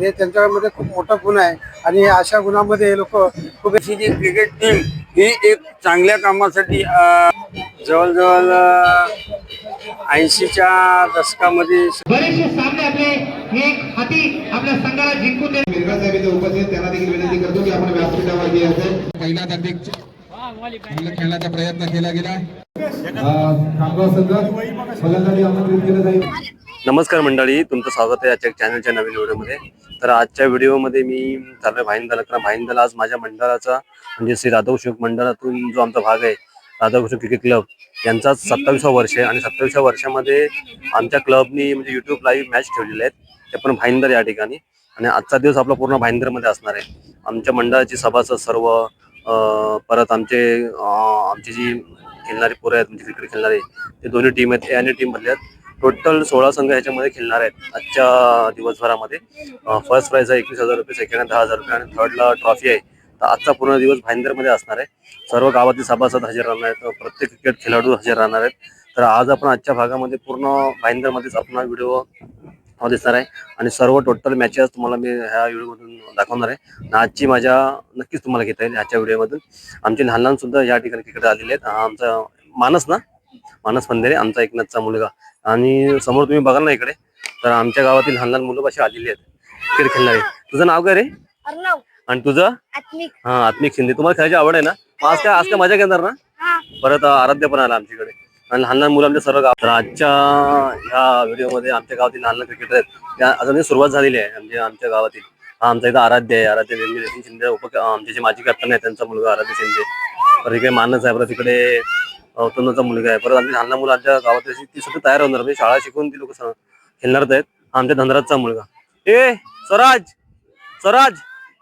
हे त्यांच्यामध्ये खूप मोठा गुण आहे. आणि अशा गुणामध्ये हे लोक खूप अशी जी क्रिकेट टीम ही एक चांगल्या कामासाठी जवळजवळ ऐंशीच्या दशकामध्ये बरेचसे सामने आपले एक हाती आपल्या संघाला जिंकून मिरगा साहेब इथे उपस्थित त्यांना देखील विनंती करतो की आपण यायचं पहिला हार्दिक खेळण्याचा प्रयत्न केला गेला. संघ फलंदाजी आमंत्रित केलं जाईल. नमस्कार मंडळी तुमचं स्वागत आहे आजच्या चॅनलच्या नवीन व्हिडिओमध्ये. तर आजच्या व्हिडिओमध्ये मी चाललोय भाईंदाला. कारण भाईंदल आज माझ्या मंडळाचा म्हणजे श्री राधवशोक मंडळातून जो आमचा भाग आहे राधवकृष्ण क्रिकेट क्लब यांचा सत्तावीसा वर्ष आहे. आणि सत्तावीसव्या वर्षामध्ये आमच्या क्लबनी म्हणजे युट्यूब लाईव्ह मॅच ठेवलेले आहेत. ते पण भाईंदर या ठिकाणी. आणि आजचा दिवस आपला पूर्ण भाईंदरमध्ये असणार आहे. आमच्या मंडळाची सभासद सर्व परत आमचे आमची जी खेळणारी पोरं आहेत म्हणजे क्रिकेट खेळणारे ते दोन्ही टीम आहेत. ए आणि टीम भरले आहेत टोटल सोळा संघ ह्याच्यामध्ये खेळणार आहेत आजच्या दिवसभरामध्ये. फर्स्ट प्राईज आहे एकवीस हजार रुपये सेकंड दहा हजार रुपये आणि थर्डला ट्रॉफी आहे. तर आजचा पूर्ण दिवस भाईंदरमध्ये असणार आहे. सर्व गावातील सभासद हजर राहणार आहेत प्रत्येक क्रिकेट खेळाडू हजर राहणार आहेत. तर आज आपण आजच्या भागामध्ये पूर्ण भाईंदरमध्येच आपण व्हिडिओ दिसणार आहे. आणि सर्व टोटल मॅचेस तुम्हाला मी ह्या व्हिडिओमधून दाखवणार आहे. आणि आजची माझ्या नक्कीच तुम्हाला घेता येईल आजच्या व्हिडिओमधून आमचे लहान लहान सुद्धा या ठिकाणी क्रिकेट आलेले आहेत. आमचा मानस ना? मानस पंधेरे आमचा एकनाथचा मुलगा. आणि समोर तुम्ही बघाल ना इकडे तर आमच्या गावातील लहान लहान मुलं अशी आलेली आहेत. क्रिकेट खेळणारे. तुझं नाव काय रे? आणि तुझं? आत्मिक. हा आत्मिक शिंदे. तुम्हाला खेळायची आवड आहे ना? आज काय आज काय मजा घेणार ना? हा. परत आराध्य पण आला आमच्याकडे. आणि लहान लहान मुलं आमच्या सर्व गाव तर आजच्या ह्या व्हिडिओमध्ये आमच्या गावातील लहान लहान क्रिकेटर आहेत. त्या अजूनही सुरुवात झालेली आहे म्हणजे आमच्या गावातील. हा आमचा इथं आराध्य आहे. आराध्य शिंदे उप आमचे जे माजी कॅप्टन आहे. त्यांचा मुलगा आराध्य शिंदे. परत इकडे मानस आहे. परत इकडे अवतनचा मुलगा आहे. परत आमची लहान मुलं आमच्या गावात अशी ती सगळं तयार होणार. म्हणजे शाळा शिकून ती लोक खेळणार आहेत. आमच्या धनराजचा मुलगा. ए स्वराज! स्वराज!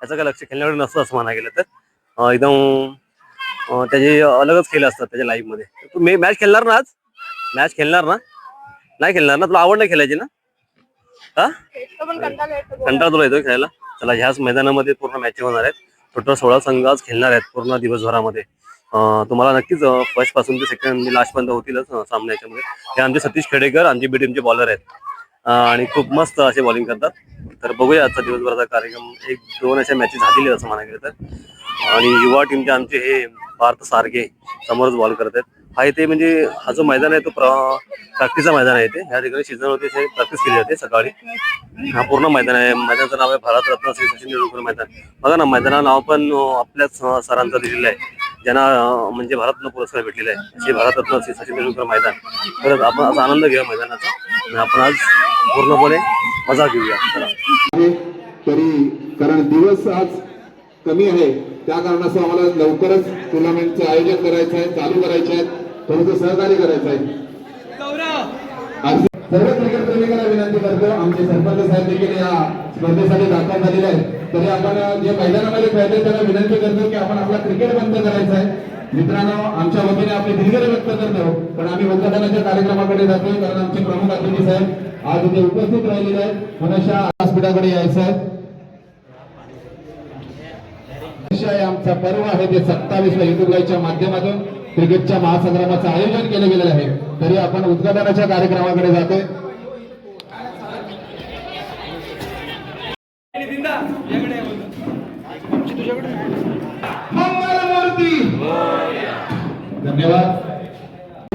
याचं काय लक्ष खेळण्याकडे नसतं असं म्हणा गेलं तर. एकदम त्याचे अलगच खेळ असतात त्याच्या लाईफमध्ये तू मे मॅच खेळणार ना आज? मॅच खेळणार ना? नाही खेळणार ना? तुला आवड नाही खेळायची ना? हा? कंटाळा तुला येतो खेळायला? चला ह्याच मैदानामध्ये पूर्ण मॅच होणार आहेत. टोटल सोळा संघ आज खेळणार आहेत पूर्ण दिवसभरामध्ये. तुम्हाला नक्कीच फर्स्टपासून ते सेकंड लास्ट पर्यंत होतीलच सामना याच्यामध्ये. हे आमचे सतीश खेडेकर आमची बी टीमचे बॉलर आहेत. आणि खूप मस्त असे बॉलिंग करतात. तर बघूया आजचा दिवसभराचा कार्यक्रम. एक दोन अशा मॅचेस झालेली असं म्हणायला गेलं तर. आणि युवा टीमचे आमचे हे पार्थ सारखे समोरच बॉल करत आहेत हा इथे म्हणजे हा जो मैदान आहे तो प्रॅक्टिसचा मैदान आहे इथे. ह्या ठिकाणी सीझन होते प्रॅक्टिस केली जाते सकाळी. हा पूर्ण मैदान आहे. मैदानाचं नाव आहे भारतरत्न श्री सचिन तेंडुलकर मैदान. बघा ना मैदानाचं नाव पण आपल्याच सरांचं दिलेलं आहे. ज्यांना अं, म्हणजे भारतरत्न पुरस्कार भेटलेला आहे श्री भारतरत्न श्री सचिन तेंडुलकर मैदान. तर आपण आज आनंद घेऊया मैदानाचा आणि आपण आज पूर्णपणे मजा घेऊया. तरी कारण दिवस आज कमी आहे. त्या कारणास्तव आम्हाला लवकरच टुर्नामेंटचे आयोजन करायचं आहे चालू करायचे आहे थोडंसं सहकार्य करायचं आहे. आज सर्व क्रिकेट प्रेमिकांना विनंती करतो आमचे सरपंच साहेब देखील या स्पर्धेसाठी दाखल झालेले आहेत. तरी आपण जे मैदानामध्ये खेळतोय त्यांना विनंती करतो की आपण आपला क्रिकेट बंद करायचा आहे. मित्रांनो आमच्या वतीने आपले दिलगिरी व्यक्त करतो पण आम्ही उद्घाटनाच्या कार्यक्रमाकडे जातोय कारण आमचे प्रमुख अतिथी साहेब आज इथे उपस्थित राहिलेले आहेत. मनशा व्यासपीठाकडे यायचं आहे. आमचा पर्व आहे ते सत्तावीस ला युट्यूब लाईव्हच्या माध्यमातून. क्रिकेटच्या महासंग्रामाचं आयोजन केलं गेलेलं आहे. तरी आपण उद्घाटनाच्या कार्यक्रमाकडे जातोय. धन्यवाद.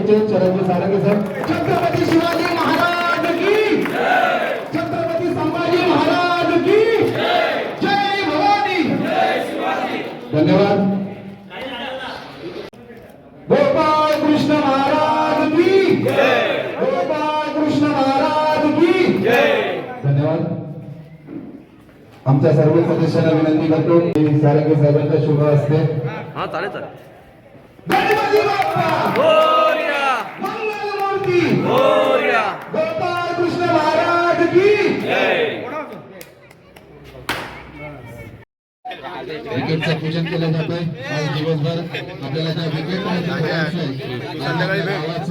चरणजी सारंगे सर. छत्रपती शिवाजी महाराज की छत्रपती संभाजी महाराज की जय भवानी! धन्यवाद. आमच्या सर्व सदस्यांना विनंती करतो. की सारंगे साहेबांच्या शुभ असते हा चालेल कृष्ण महाराज की विकेटचं पूजन केलं जातंय. आज दिवसभर आपल्याला त्या विकेट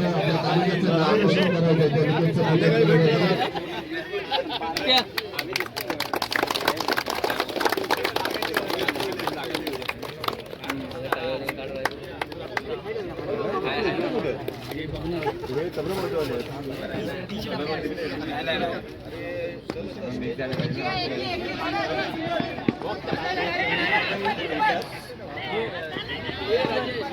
आपल्या तालुक्याचं नाव रोशन करायचं आहे. त्या विकेटचं पूजन केलं.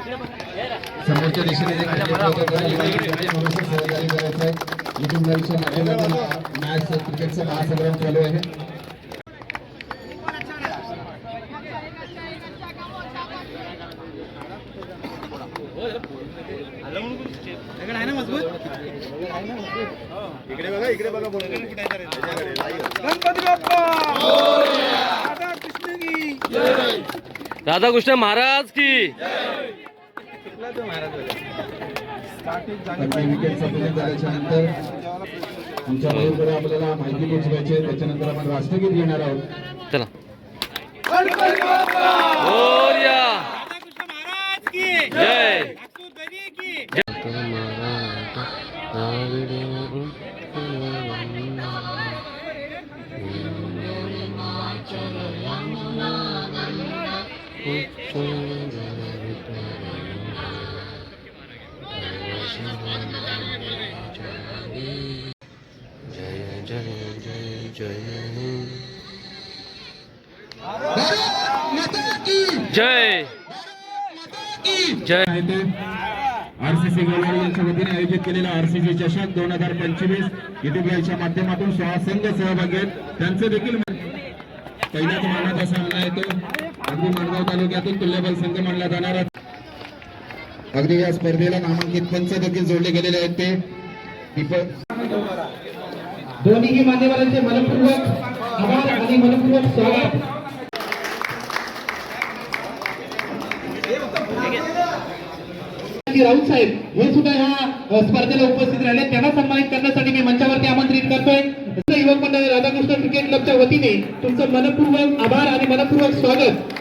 समोरच्या दिशेने जे काही लोकं आहेत, त्यांना भविष्यात सहकार्य करायचं आहे. युट्यूब लाईव्हच्या माध्यमातून मॅच क्रिकेटचा महासंग्राम चालू आहे राधाकृष्ण महाराज की. आपल्याला माहिती पोहोचवायची त्याच्यानंतर आपण राष्ट्रगीत घेणार आहोत. चला. मोरया. जय. जय. जय ते आरसीसी गोलवाडी यांच्या वतीने आयोजित केलेला आरसीसी चषक दोन हजार पंचवीस युट्यूब माध्यमातून सोळा संघ सहभागी आहेत त्यांचं देखील पहिल्याच मानाचा सामना येतो अगदी माणगाव तालुक्यातून तुल्यबल संघ मानला जाणार. अगदी या स्पर्धेला नामांकित पंच देखील जोडले गेलेले आहेत ते. दीपक दोन्ही मान्यवरांचे मनपूर्वक आभार आणि मनपूर्वक स्वागत. राऊत साहेब हे सुद्धा ह्या स्पर्धेला उपस्थित राहिले. त्यांना सन्मानित करण्यासाठी मी मंचावरती आमंत्रित करतोय. युवक मंडळ राधाकृष्ण क्रिकेट क्लबच्या वतीने तुमचं मनपूर्वक आभार आणि मनपूर्वक स्वागत.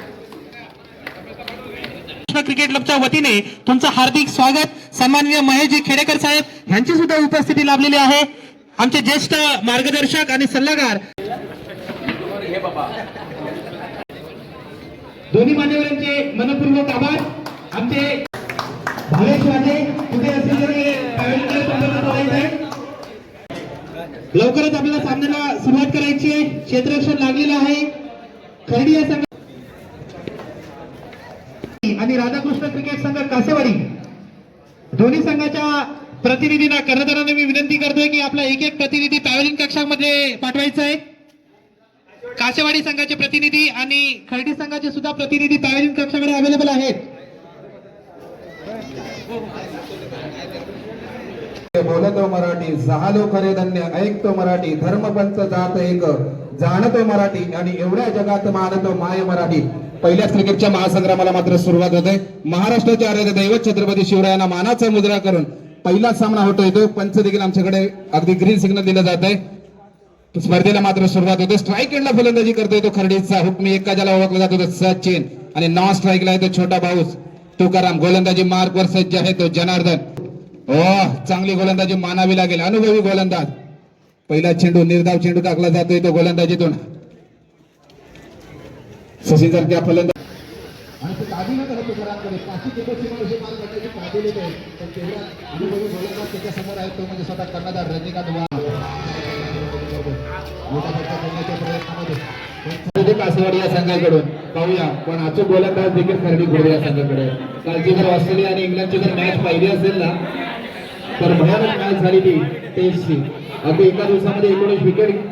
क्रिकेट क्लबच्या वतीने तुमचं हार्दिक स्वागत. सन्माननीय महेशजी खेडेकर साहेब यांची सुद्धा उपस्थिती लाभलेली आहे. आमचे ज्येष्ठ मार्गदर्शक आणि सल्लागार. दोन्ही मान्यवरांचे क्षेत्ररक्षण लागलेलं आहे. खर्डी या संघ आणि राधाकृष्ण क्रिकेट संघ कासेवाडी. दोन्ही संघाच्या प्रतिनिधींना कर्णधारांना मी विनंती करतोय की आपला एक एक प्रतिनिधी पॅव्हलिंग कक्षामध्ये पाठवायचा आहे. कासेवाडी संघाचे प्रतिनिधी आणि खर्डी संघाचे सुद्धा प्रतिनिधी पॅव्हलिंग कक्षाकडे अवेलेबल आहेत. बोलतो मराठी झालो खरे धन्य ऐकतो मराठी धर्मपंच जात एक. जाणतो मराठी आणि एवढ्या जगात मानतो माय मराठी. पहिल्याच क्रिकेटच्या महासंग्रामाला मात्र सुरुवात होते. महाराष्ट्राचे आराध्य दैवत छत्रपती शिवरायांना मानाचा मुद्रा करून पहिला सामना होतोय तो पंच देखील आमच्याकडे अगदी ग्रीन सिग्नल दिलं जात आहे स्पर्धेला मात्र सुरुवात होते. स्ट्राईक एंडला फलंदाजी करतोय तो खर्डीचा. हुकमी एका ज्याला ओळखला जातो तो सचिन. आणि नॉन स्ट्राईकला आहे तो छोटा भाऊस. तुकाराम गोलंदाजी मार्गवर सज्ज आहे तो जनार्दन. ओ चांगली गोलंदाजी मानावी लागेल. अनुभवी गोलंदाज. पहिला चेंडू निर्धाव चेंडू टाकला जातोय तो गोलंदाजीतून सचिन सारख्या फलंदाज त्याच्यासमोर म्हणजे या संघाकडून पाहूया. पण अचूक गोलंदाज देखील खरेदी करू या संघाकडे. कालची जर ऑस्ट्रेलिया आणि इंग्लंडची जर मॅच पाहिली असेल ना तर भयानक मॅच झाली ती. टेस्टची अगदी एका दिवसामध्ये एकोणीस विकेट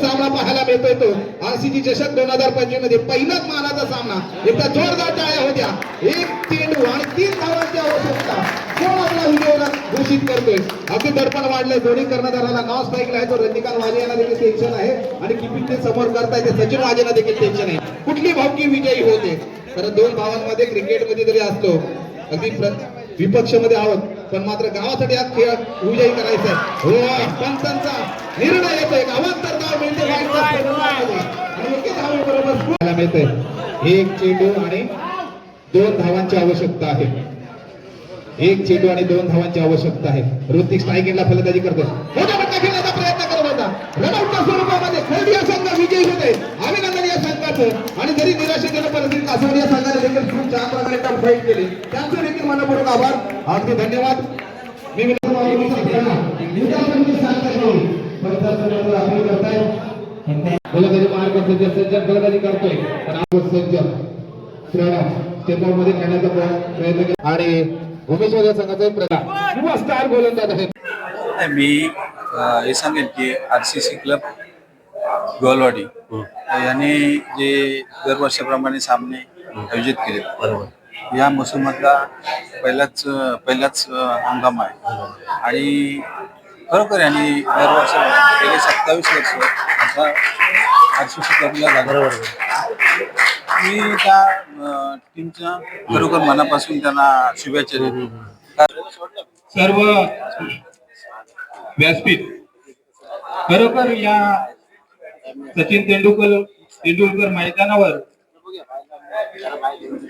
सामना पाहायला मिळतोय तो. आरसीजी चषक दोन हजार पंचवीसमध्ये पहिलाच मानाचा सामना. एकदा जोरदार टाळ्या होत्या. एक चेंडू आणि तीन धावांच्या होत होता कोण आपला विजयाला घोषित करतोय. अगदी दडपण वाढलंय. दोन्ही कर्णधाराला नाव स्ट्राईकला आहे. तो रजनीकांत वाजे यांना देखील टेन्शन आहे आणि किपिंग ते समोर करताय ते सचिन वाजेला देखील टेन्शन आहे. कुठली भावकी विजयी होते? तर दोन भावांमध्ये क्रिकेटमध्ये जरी असतो अगदी प्र- विपक्षमध्ये आहोत पण मात्र गावासाठी हा खेळ विजयी करायचा आहे. हो पंचांचा निर्णय येतोय. गावांतर धाव मिळते. वाईटच्या स्पर्धेमध्ये. आणि मिळतंय. एक चेंडू आणि दोन धावांची आवश्यकता आहे. एक चेंडू आणि दोन धावांची आवश्यकता आहे. ऋतिक स्ट्रायकिंगला फलंदाजी करतोय. मोठा फटका खेळण्याचा प्रयत्न करत होता रनआउटच्या स्वरूपामध्ये खर्डी या संघ विजयी होते. अभिनंदन या संघाचं. आणि जरी निराशेजनक परिस्थिती कासवाडी या संघाने देखील खूप चांगल्या प्रकारे टॉप फाईट केली. त्यांचं देखील मनपूर्वक आभार. अगदी धन्यवाद. मी विनंती करतो सगळ्यांना, करताय. गोलंदाजी मार्ग सज्ज गोलंदाजी करतोय. पण आपण सज्ज खेळण्याचा प्रयत्न आणि भूमेश्वर या संघाचा युवा स्टार गोलंदाज मी हे सांगेन की R C C club Golwadi यांनी जे दरवर्षाप्रमाणे सामने आयोजित केले. बरोबर. या मोसमातला पहिलाच पहिलाच हंगाम आहे. आणि खरोखर यांनी दरवर्षी गेले सत्तावीस वर्ष आता आर सी सी क्लबला मी त्या टीमच्या खरोखर मनापासून त्यांना शुभेच्छा देतो. सर्व व्यासपीठ खरोखर या सचिन तेंडुलकर तेंडुलकर मैदानावर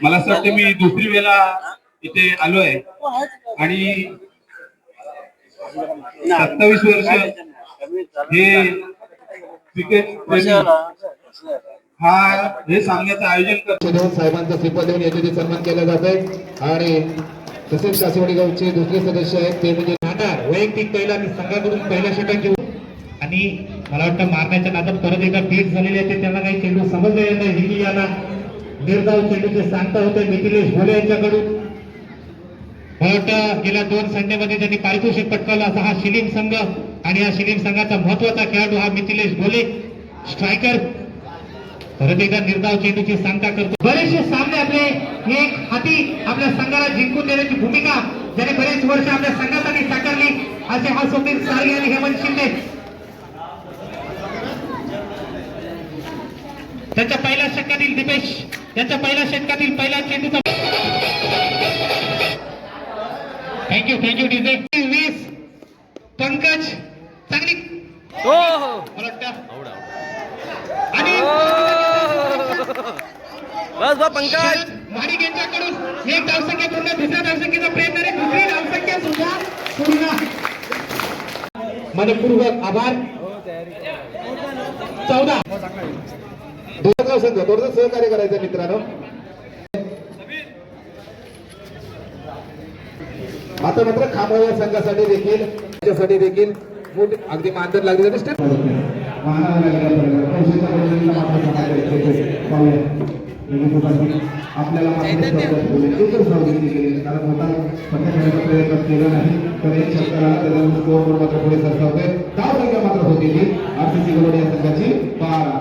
मला असं वाटतं मी दुसरी वेळा इथे आलोय. आणि सत्तावीस वर्ष हे क्रिकेट हा हे सांगण्याचं आयोजन करतो देऊन साहेबांचा श्रीपद देऊन याचे सन्मान केला जात आहे. आणि तसेच कासेवाडी गावचे दुसरे सदस्य आहेत ते म्हणजे नाणार. वैयक्तिक पहिला मी संघाकडून पहिला षटक घेऊ आणि मला वाटतं मारण्याच्या नादात परत एकदा भेट झालेले आहे ते त्यांना काही चेंडू समजले नाही. हिंदी यांना निर्धाव चेंडूचे सांगता होते मिथिलेश भोले यांच्याकडून. मला वाटतं गेल्या दोन संडेमध्ये त्यांनी पारितोषिक पटकावलं असा हा शिलिम संघ. आणि या शिलीम संघाचा महत्त्वाचा खेळाडू हा मिथिलेश भोले स्ट्रायकर. परत एकदा निर्धाव चेंडूची सांगता करतो. बरेचसे सामने आपले एक हाती आपल्या संघाला जिंकून देण्याची भूमिका ज्याने बरेच वर्ष आपल्या संघासाठी साकारली. असे हा स्वप्नील सारगे आणि हेमंत शिंदे. त्यांच्या पहिल्या षटकातील दिपेश त्यांच्या पहिल्या षटकातील पहिला चेंडूचा थँक्यू थँक्यू डीजे वीस पंकज चांगली मला वाटतं बस बा पंकज. माडिक यांच्याकडून एक धावसंख्या पूर्ण दुसऱ्या धावसंख्येचा प्रयत्न आहे. दुसरी धावसंख्या सुद्धा पूर्ण मनपूर्वक आभार. चौदा. दोन संघ थोडंसं सहकार्य करायचं मित्रांनो. आता मात्र खामगाव या संघासाठी देखील त्याच्यासाठी देखील मोठी अगदी मानधन लागले जाते स्टेप आपल्याला एकच सावधगिरी केली कारण प्रयत्न केला नाही. तर एक षटकाला त्याचा स्कोर मात्र पुढे सरसावते धाव संख्या मात्र होती ती. आरसीसी गोलवडी या संघाची बारा.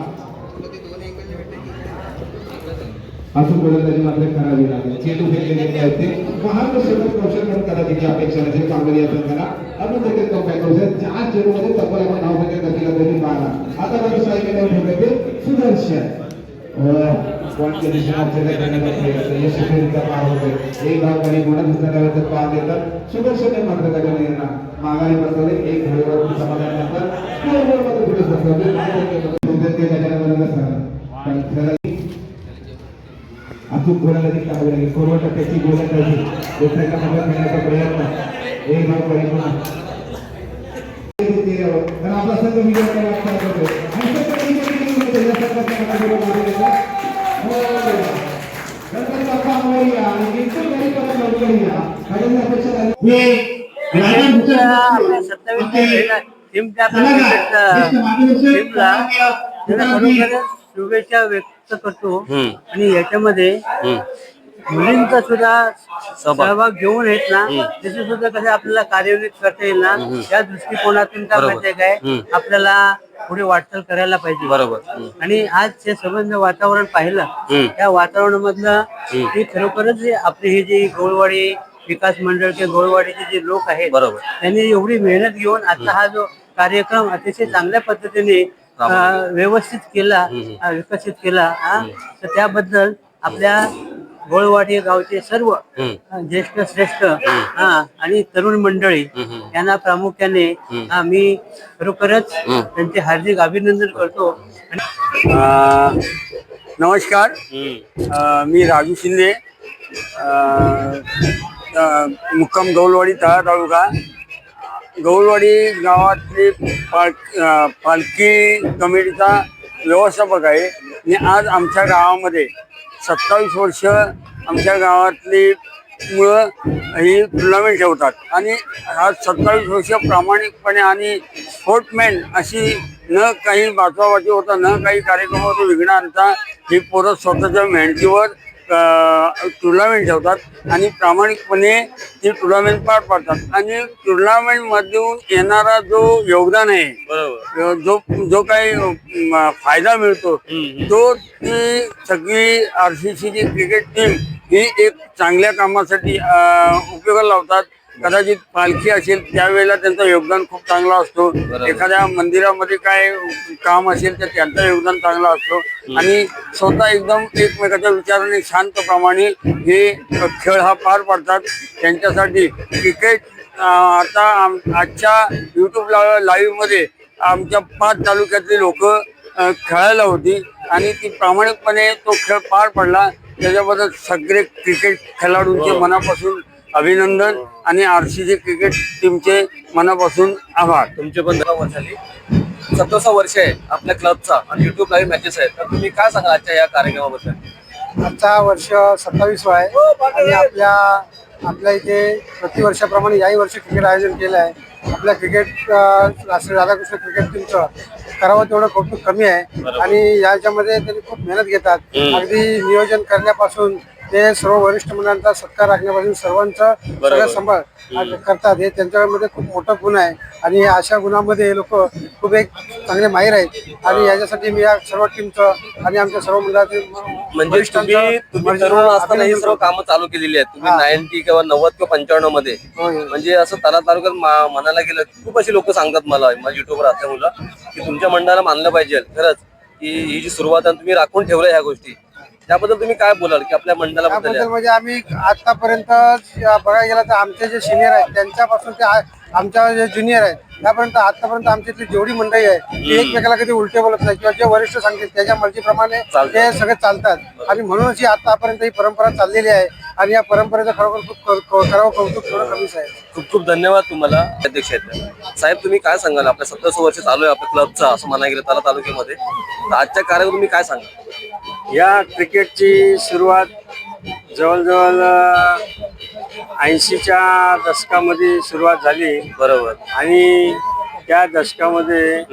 अचूक गोलंदाजी मात्र करावी लागेल. चेंडू फेकले गेले आहेत ते महान षटक कौशल पण करायची अपेक्षा नसेल कांगोली या संघाला. अजून देखील चार चेंडूमध्ये तब्बल आपण नाव तरी बारा. आता मात्र सायकल ठेवले ते सुदर्शन. दिशेने यशस्वीरित्या पार होते एक धाव खाली मोठा दिसणाऱ्या पार देतात सुदर्शनने मात्र त्याच्याने यांना माघारी बसवले एक समाधानानंतर स्कोअरवर पुढे अचूक गोलंदाजी करावी लागेल पूर्व टप्प्याची दुसऱ्या मदत घेण्याचा प्रयत्न एक धाव करी पुन्हा आपला संघ विजय करायला शुभेच्छा व्यक्त करतो. आणि याच्यामध्ये. मुलींचा सुद्धा सहभाग. घेऊन आहेत ना त्याचे सुद्धा कसं आपल्याला कार्यान्वित करता येईल ना त्या दृष्टिकोनातून काय. माहितीये काय. आपल्याला पुढे वाटचाल करायला पाहिजे बरोबर. आणि आज जे संबंध वातावरण पाहिलं. त्या वातावरणामधलं हे खरोखरच आपली हे जे गोळवाडी विकास मंडळ किंवा गोळवाडीचे जे लोक आहेत बरोबर. त्यांनी एवढी मेहनत घेऊन आता हा जो कार्यक्रम अतिशय चांगल्या पद्धतीने व्यवस्थित केला विकसित केला. तर त्याबद्दल आपल्या गोळवाडी गावचे सर्व ज्येष्ठ श्रेष्ठ हा आणि तरुण मंडळी. यांना प्रामुख्याने हा, मी खरोखरच त्यांचे हार्दिक अभिनंदन करतो. नमस्कार. मी राजू शिंदे. मुक्काम गौलवाडी तळा तालुका. गौरवाडी गावातली पाल पालखी कमिटीचा व्यवस्थापक आहे. आणि आज आमच्या गावामध्ये सत्तावीस वर्ष आमच्या गावातली मुळं ही टुर्नामेंट ठेवतात. आणि आज सत्तावीस वर्ष प्रामाणिकपणे आणि स्पोर्टमॅन अशी न काही बाजवाबाजी होता न काही कार्यक्रमावर विघ्न आणता ही पोरं स्वतःच्या मेहनतीवर टुर्नामेंट ठेवतात आणि प्रामाणिकपणे ती टुर्नामेंट पार पाडतात. आणि टुर्नामेंटमधून येणारा जो योगदान आहे बरोबर. जो जो काही फायदा मिळतो तो ती सगळी आर सी सीची क्रिकेट टीम ही एक चांगल्या कामासाठी उपयोगाला लावतात. कदाचित पालखी असेल त्यावेळेला त्यांचं योगदान खूप चांगला असतो. एखाद्या मंदिरामध्ये काय काम असेल तर त्यांचं योगदान चांगलं असतो. आणि स्वतः एकदम एकमेकाच्या विचाराने शांतप्रमाणे हे खेळ हा पार पाडतात. त्यांच्यासाठी क्रिकेट आता आम- आजच्या युट्यूब लाईव्हमध्ये आमच्या पाच तालुक्यातली लोक खेळायला होती. आणि ती प्रामाणिकपणे तो खेळ पार पडला. त्याच्याबद्दल सगळे क्रिकेट खेळाडूंचे मनापासून अभिनंदन आणि आर सी जी क्रिकेट टीमचे मनापासून आभार. तुमचे पण दहा वर्ष झाली. सत्तावीस वर्ष आहे आपल्या क्लबचा आणि युट्यूब लाईव्ह मॅचेस आहेत. तर तुम्ही काय सांगा आजच्या या कार्यक्रमाबद्दल? आजचा वर्ष सत्तावीस आहे आणि आपल्या आपल्या इथे प्रतिवर्षाप्रमाणे याही वर्षी क्रिकेट आयोजन केलं आहे. आपल्या क्रिकेट राष्ट्रीय राधाकृष्ण क्रिकेट टीमचं करावं तेवढं कौतुक कमी आहे. आणि याच्यामध्ये त्यांनी खूप मेहनत घेतात. अगदी नियोजन करण्यापासून ते सर्व वरिष्ठ मंडळांचा सत्कार राखण्यापासून सर्वांचं सगळं सांभाळ करतात. हे त्यांच्यामध्ये खूप मोठं गुण आहे. आणि अशा गुणामध्ये हे लोक खूप एक चांगले माहीर आहेत. आणि याच्यासाठी मी या सर्व टीमचं आणि आमच्या सर्व मंडळातील म्हणजे तुम्ही तरुण असताना ही सर्व. कामं चालू केलेली आहेत. तुम्ही. नाईन्टी किंवा नव्वद किंवा पंच्याण्णवमध्ये. म्हणजे असं तला तालुक्यात म्हणायला गेलं खूप अशी लोक सांगतात मला. माझ्या युट्यूबवर असल्यामुळं की तुमच्या मंडळाला मानलं पाहिजे. खरंच की ही जी सुरुवात तुम्ही राखून ठेवल्या ह्या गोष्टी. त्याबद्दल तुम्ही काय बोलाल? की आपल्या मंडळाबद्दल त्याबद्दल? म्हणजे आम्ही आतापर्यंत बघायला गेलं तर आमचे जे सिनियर आहेत त्यांच्यापासून ते आ- आमच्या जे ज्युनियर आहेत त्यापर्यंत आतापर्यंत आमची इथली जेवढी मंडळी आहे ती एकमेकाला कधी उलटे बोलत नाही किंवा जे वरिष्ठ सांगतील त्याच्या मर्जीप्रमाणे ते सगळे चालतात. आणि म्हणूनच ही आतापर्यंत ही परंपरा चाललेली आहे आणि या परंपरेचं खरोखर खूप कौ- कौ- करावं कौतुक थोडं कमीच आहे. खूप खूप धन्यवाद तुम्हाला अध्यक्ष आहेत साहेब तुम्ही काय सांगाल? आपल्या सत्तावीस वर्ष चालू आहे आपल्या क्लबचा असं म्हणायला गेलं ताला तालुक्यामध्ये. तर आजच्या कार्यक्रम तुम्ही काय सांगा या क्रिकेटची सुरुवात जवळजवळ ऐंशीच्या दशकामध्ये सुरुवात झाली. बरोबर. आणि त्या दशकामध्ये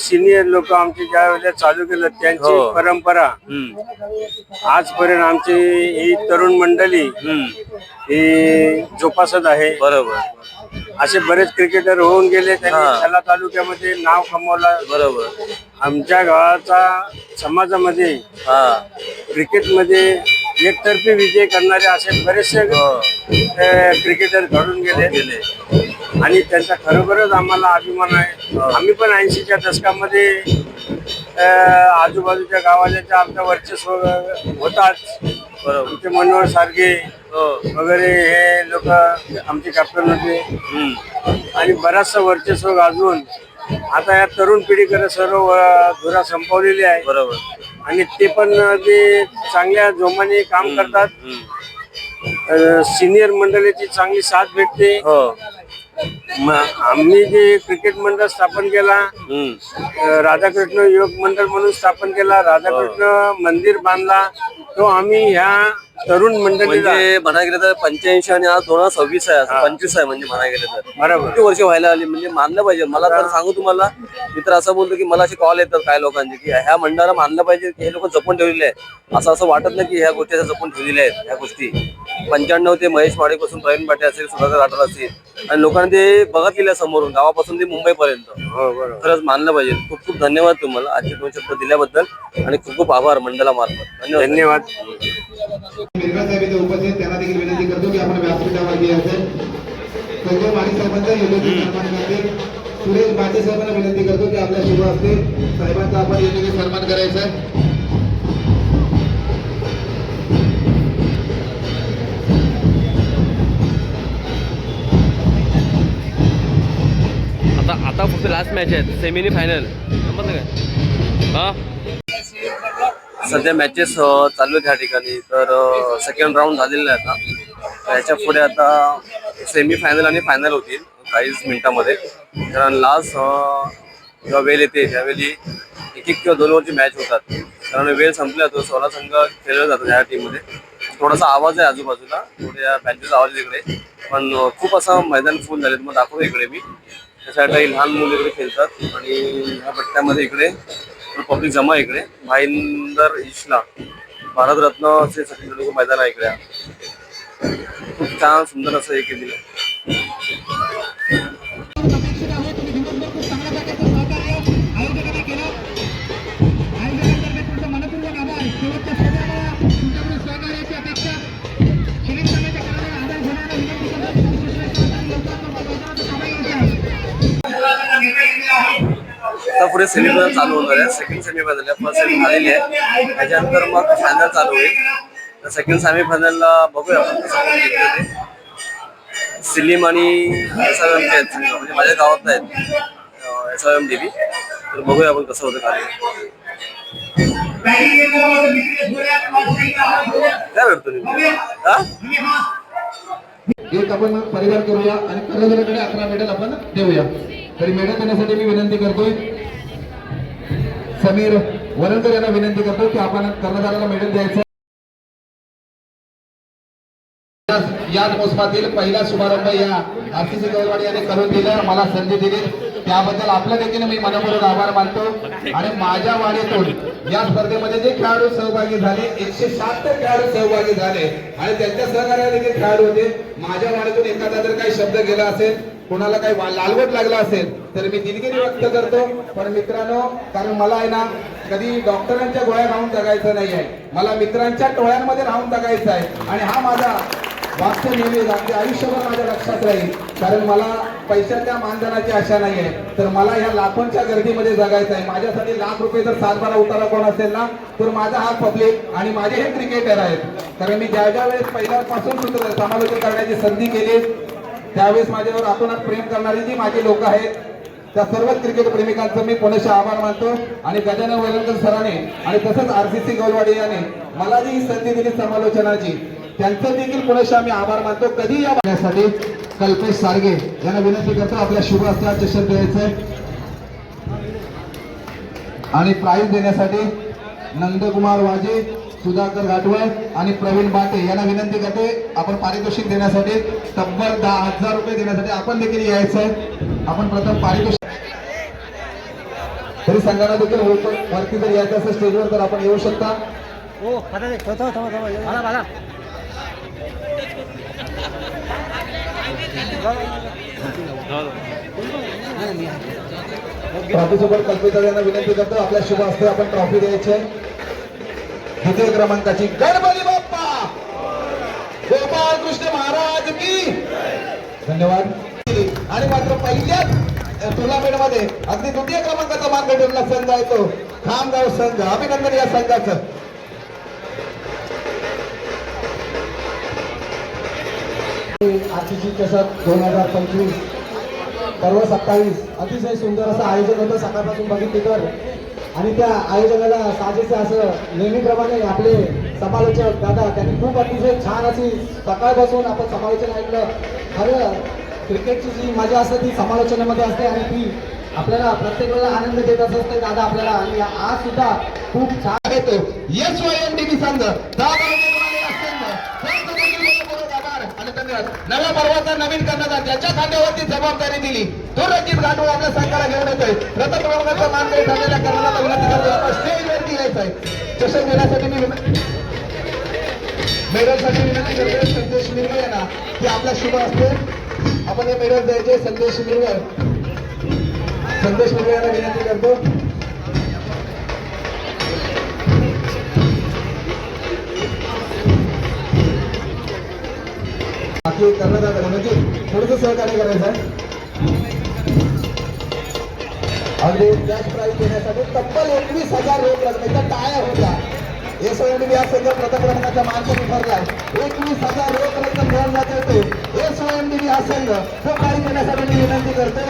सिनियर लोक आमचे ज्या वेळेला चालू केलं त्यांची हो. परंपरा. आजपर्यंत आमची ही तरुण मंडळी ही जोपासत आहे. बरोबर. असे बरेच क्रिकेटर होऊन गेले त्यांनी हा. त्याला तालुक्यामध्ये नाव कमवलं. बरोबर. आमच्या गावाचा समाजामध्ये हा. क्रिकेटमध्ये एकतर्फी विजय करणारे असे बरेचसे हो. अ, क्रिकेटर घडून गेले. गेले. आणि त्यांचा खरोखरच आम्हाला अभिमान आहे. आम्ही पण ऐंशीच्या दशकामध्ये अ, आजूबाजूच्या गावाच्या आमचा वर्चस्व होताच. बरोबर. मनोहर सारखे हो. वगैरे हे लोक आमचे कॅप्टन होते. आणि बराचसा वर्चस्व गाजवून आता या तरुण पिढीकडे सर्व अ, धुरा संपवलेली आहे. बरोबर. आणि ते पण ते चांगल्या जोमाने काम करतात. हम्म. सिनियर मंडळीची चांगली साथ भेटते. हो. म- आम्ही जे क्रिकेट मंडळ स्थापन केला हम्म. अ, राधाकृष्ण योग मंडळ म्हणून स्थापन केला राधाकृष्ण मंदिर बांधला तो आम्ही ह्या तरुण मंडळीला म्हणजे म्हणायला गेलं तर पंच्याऐंशी आणि आज दोन हजार सव्वीस आहे असं पंचवीस आहे म्हणजे म्हणायला गेलं तर. बरोबर. किती वर्ष व्हायला आली? म्हणजे मानलं पाहिजे. मला तर सांगू तुम्हाला मी तर असं बोलतो की मला असे कॉल येतात काय लोकांचे की ह्या मंडळाला मानलं पाहिजे की हे लोक जपून ठेवलेले आहे असं असं वाटत नाही की ह्या गोष्टी असं जपून ठेवलेल्या आहेत ह्या गोष्टी. पंच्याण्णव ते महेश माडेपासून प्रवीण पाटे असेल सुधाकर राठोड असेल. आणि लोकांनी ते बघत गेल्या समोरून गावापासून ते मुंबईपर्यंत. हो बरोबर. खरंच मानलं पाहिजे. खूप खूप धन्यवाद तुम्हाला आजचे दोन शब्द दिल्याबद्दल. आणि खूप खूप आभार मंडळामार्फत. धन्यवाद. धन्यवाद. मिरगा साहेब इथे उपस्थित त्यांना देखील विनंती करतो की आपण व्यासपीठावरती असेल संजय माने साहेबांचा योग्य सन्मान करतील सुरेश बाटे साहेबांना विनंती करतो की आपल्या शुभ असते साहेबांचा आपण योग्य सन्मान करायचा आहे. आता आता फक्त लास्ट मॅच आहे सेमीनी फायनल समजलं काय? हा? सध्या मॅचेस चालू आहेत ह्या ठिकाणी. तर सेकंड राऊंड झालेला आहे आता. याच्यापुढे आता सेमी फायनल आणि फायनल होतील काहीच मिनिटामध्ये. कारण लास्ट जेव्हा वेळ येते त्यावेळी एक एक किंवा दोन ओव्हरची मॅच होतात. कारण वेळ संपला तो सोळा संघ खेळला जातो ह्या टीममध्ये थोडासा आवाज आहे आजूबाजूला. थोड्या बॅचेस आवाज इकडे. पण खूप असं मैदान फुल झाले मग दाखवतो इकडे मी. त्यासाठी काही लहान मुलं इकडे खेळतात. आणि ह्या पट्ट्यामध्ये इकडे पब्लिक जमा आहे इकडे. भाईंदर इशला भारतरत्न असे सगळे मैदान आहे इकडे. खूप छान सुंदर असं हे केलेलं आता पुढे सेमीफायनल चालू होणार आहे सेकंड सेमीफायनल आहे फर्स्ट सेमी झालेली आहे. त्याच्यानंतर मग फायनल चालू होईल. तर सेकंड सेमीफायनलला बघूया आपण कसं कोण जिंकतं ते. सिलीम आणि एस आय एमचे आहेत संघ म्हणजे माझ्या गावात आहेत. S I M D B तर बघूया आपण कसं होतं काय. काय भेटतो हा? एक आपण परिवार करूया आणि कर्णधाराकडे अकरा मेडल आपण देऊया. तरी मेडल देण्यासाठी मी विनंती करतोय समीर वरंकर यांना विनंती करतो की आपण कर्णधाराला मेडल द्यायचं याच- मोसमातील पहिला शुभारंभ या आरसीसी गवळवाडी यांनी करून दिला. मला संधी दिली. त्याबद्दल आपल्या देखील मी मनपूर्वक आभार मानतो. आणि माझ्या वाडीतून या स्पर्धेमध्ये जे खेळाडू सहभागी झाले एकशे शहात्तर खेळाडू सहभागी झाले. आणि त्यांच्या सहकार्याने देखील खेळाडू होते. माझ्या वाडीतून एखादा जर काही शब्द गेला असेल कोणाला काही वा- लालवट लागला असेल तर मी दिलगिरी व्यक्त करतो. पण मित्रांनो कारण मला आहे ना कधी डॉक्टरांच्या गोळ्या राहून जगायचं नाही आहे मला मित्रांच्या टोळ्यांमध्ये राहून जगायचं आहे. आणि हा माझा वाक्य नेहमी अगदी आयुष्यभर माझ्या लक्षात राहील. कारण मला पैशाच्या मानधनाची आशा नाही आहे तर मला ह्या लाखोंच्या गर्दीमध्ये जगायचं आहे. माझ्यासाठी लाख रुपये जर सातबारा उतारा कोण असेल ना तर माझा हा पब्लिक आणि माझे हे क्रिकेटर आहेत. कारण मी ज्या ज्या वेळेस पहिल्यापासून समालोचन करण्याची संधी केली त्यावेळेस माझ्यावर आतोनात प्रेम करणारी जी माझी लोक आहेत त्या सर्वच क्रिकेट प्रेमिकांचं मी पुनश्च आभार मानतो. आणि गजानन वैलंकर सरांनी आणि तसंच आरसीसी गौलवाडी याने मला जी संधी दिली समालोचनाची त्यांचं देखील पुनश्च आम्ही आभार मानतो. कधी या बघण्यासाठी कल्पेश सारगे यांना विनंती करतो आपल्या शुभ असल्या चषक द्यायचं आणि प्राईज देण्यासाठी नंदकुमार वाजे सुधाकर घाटवळ आणि प्रवीण बाटे यांना विनंती करतोय आपण पारितोषिक देण्यासाठी तब्बल दहा हजार रुपये देण्यासाठी आपण देखील यायचंय आपण प्रथम पारितोषिक तरी संघाला देखील वर- वरती जर यायचं असेल स्टेजवर तर आपण येऊ शकता. ट्रॉफीसोबत कल्पिता यांना विनंती करतो आपल्या शुभ हस्ते आपण ट्रॉफी द्यायची द्वितीय क्रमांकाची गणपती बाप्पा. गोपाळ कृष्ण महाराज की धन्यवाद. आणि मात्र पहिल्याच टुर्नामेंटमध्ये अगदी द्वितीय क्रमांकाचा मान भेटवला संघ आहे तो. खामगाव संघ. अभिनंदन या संघाचं. आरसीसी चषक दोन हजार पंचवीस पर्व सत्तावीस. अतिशय सुंदर असं आयोजन होतं सकाळपासून बघितले तर. आणि त्या आयोजनाला साजेसे असं नेहमीप्रमाणे आपले समालोचक दादा त्यांनी खूप अतिशय छान अशी सकाळपासून आपण समालोचन ऐकलं. खरं क्रिकेटची जी मजा असते ती समालोचनामध्ये असते आणि ती आपल्याला प्रत्येक वेळेला आनंद देत असते दादा आपल्याला. आणि आज सुद्धा खूप छान येतो यश एम टी संघ. दहा आणि नव्या पर्वाचा नवीन कर्णधार ज्याच्या खांद्यावरती जबाबदारी दिली तो रचित गाठोड आपल्या सरकारला घेऊन येतोय. प्रथम क्रमांकाचा मानकरी ठरलेल्या कर्णाला विनंती करतो आपण स्टेजवरती यायचंय. चषक देण्यासाठी मी विन- मेडलसाठी विनंती करतोय संदेश मिरवे यांना. की आपला शुभ असते. आपण हे मेडल द्यायचे संदेश मिरवे. संदेश मिरवे यांना विनंती करतो. बाकी करण्यात आलं. म्हणजे थोडंसं सहकार्य करायचं आहे. अगदी कॅश प्राईज देण्यासाठी तब्बल एकवीस हजार रोख रकमेचा टाळ्या होता एस ओएमडी या संघ प्रथम क्रमांकाचा मानकरी ठरलाय एकवीस हजार रोख रक्कम मिळवण्यात येते एस ओएमडी हा संघ तो प्राईज देण्यासाठी मी विनंती करते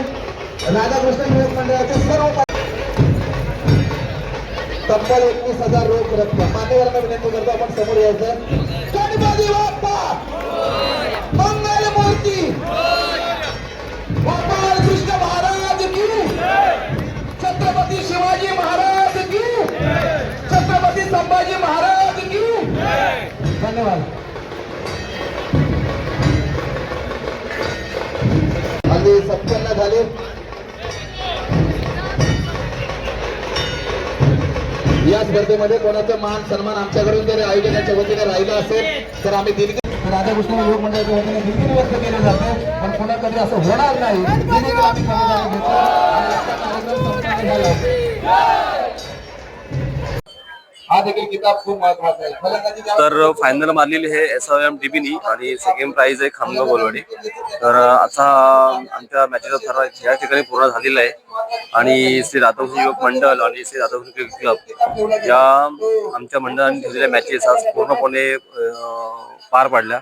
राधाकृष्ण युवक मंडळाचे सर्व तब्बल एकवीस हजार रोख रक्कम. मान्यवरांना विनंती करतो आपण समोर यायचं गणपती बाप्पा धन्यवाद. हल्ली सत्पन्न झाले. या स्पर्धेमध्ये कोणाचा मान सन्मान आमच्याकडून जर आयोजनाच्या वतीने राहिला असेल तर आम्ही दिलगी राधाकृष्ण योग मंडळाच्या वतीने दिलगिरी व्यक्त केलं जातं पण पुन्हा कधी असं होणार नाही. आम्ही हा देखील किताब खूप महत्त्वाचा आहे. तर फायनल मारलेली आहे एस आय एम टीबीनी आणि सेकंड प्राइज आहे खामगाव गोलवाडी तर आता आमच्या मॅचेचा ठराव या ठिकाणी पूर्ण झालेला आहे. आणि श्री राधाकृष्ण युवक मंडळ आणि श्री राधाकृष्ण क्रिकेट क्लब या आमच्या मंडळाने ठेवलेल्या मॅचेस आज पूर्णपणे पार पाडल्या.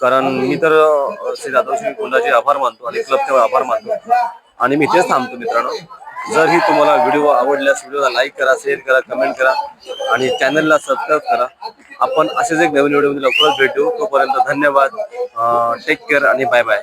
कारण मी तर श्री राधाकृष्ण कुंडाचे आभार मानतो आणि क्लबचे आभार मानतो. आणि मी इथेच थांबतो मित्रांनो. जर ही तुम्हाला व्हिडिओ आवडल्यास व्हिडिओला लाईक करा शेअर करा कमेंट करा आणि चॅनलला सबस्क्राईब करा. आपण असेच एक नवीन व्हिडिओमध्ये लवकरच भेटू. तोपर्यंत धन्यवाद. टेक केअर आणि बाय बाय